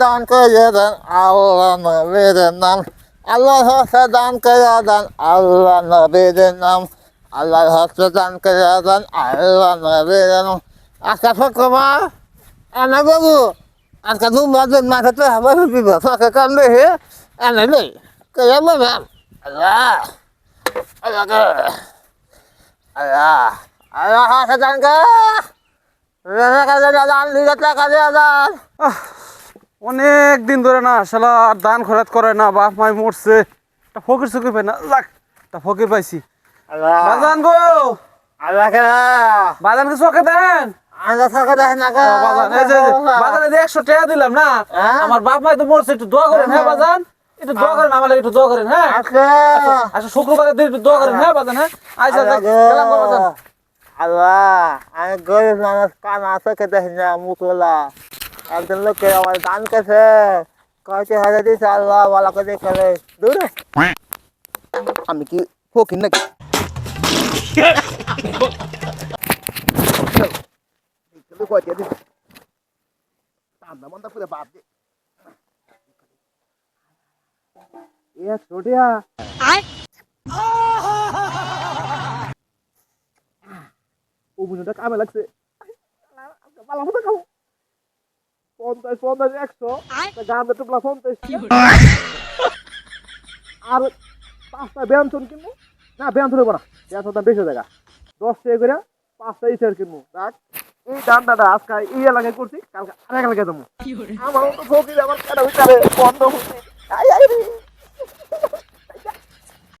দান করে দেন আল্লাহ নবীর নাম। আল্লাহ হচ্ছে দান করে দেন আল্লাহ নবীর নাম। আল্লাহ হচ্ছে দান করে দেন আল্লাহ নবীর নাম। আজকে শুক্রবার এনে বাবু, আজকে দু মাসের মাথাতে হবে বিবাহ ফাঁকে কান্দে হে এনে নেই। কে বললাম আল্লাহ আল্লাহ অনেক দিন ধরে না শালা আর দান খরাত করে না বাপ মাই মরছে। একটা ফকির চুকির পাই না যাক একটা ফকির পাইছি। আল্লাহ। বাজান গো! আল্লাহকে বাজান কি চোখে দেন? আল্লাহ বাজান একশো টাকা দিলাম না হ্যাঁ? আমার বাপ মাই তো মরছে একটু দোয়া করেন হ্যাঁ বাজান? একটু দোয়া করেন আমার একটু দোয়া করেন হ্যাঁ? আজকে আচ্ছা শুক্রবারের দিন একটু দোয়া করেন হ্যাঁ বাজান হ্যাঁ? আচ্ছা যাক, গেলাম বাজান। আল্লাহ আমি গরিব মানুষ কান আছে খেতে না মুখলা একজন লোককে আমার দান কেছে কয়টি হাজার দিছে আল্লাহ বলা করে করে দূর আমি কি ফকির নাকি কয়টি দিছে টান্দা মন্দা পুরো বাপ দে এক ছোটিয়া অভিনয়টা কামে লাগছে পালা মতো খাবো পঞ্চাশ পঞ্চাশ একশো গান্ধা টুকলা পঞ্চাশ আর পাঁচটা ব্যঞ্জন কিনবো। না ব্যঞ্জন হব না। ব্যঞ্জন দাম বেশি জায়গা দশ টাকা করে পাঁচটা ইচার কিনবো। দেখ এই দাম দাদা আজকে এই এলাকায় করছি কালকে আরেক এলাকায় দেবো আমার তো ফকির আমার কেন বিচারে বন্ধ হচ্ছে।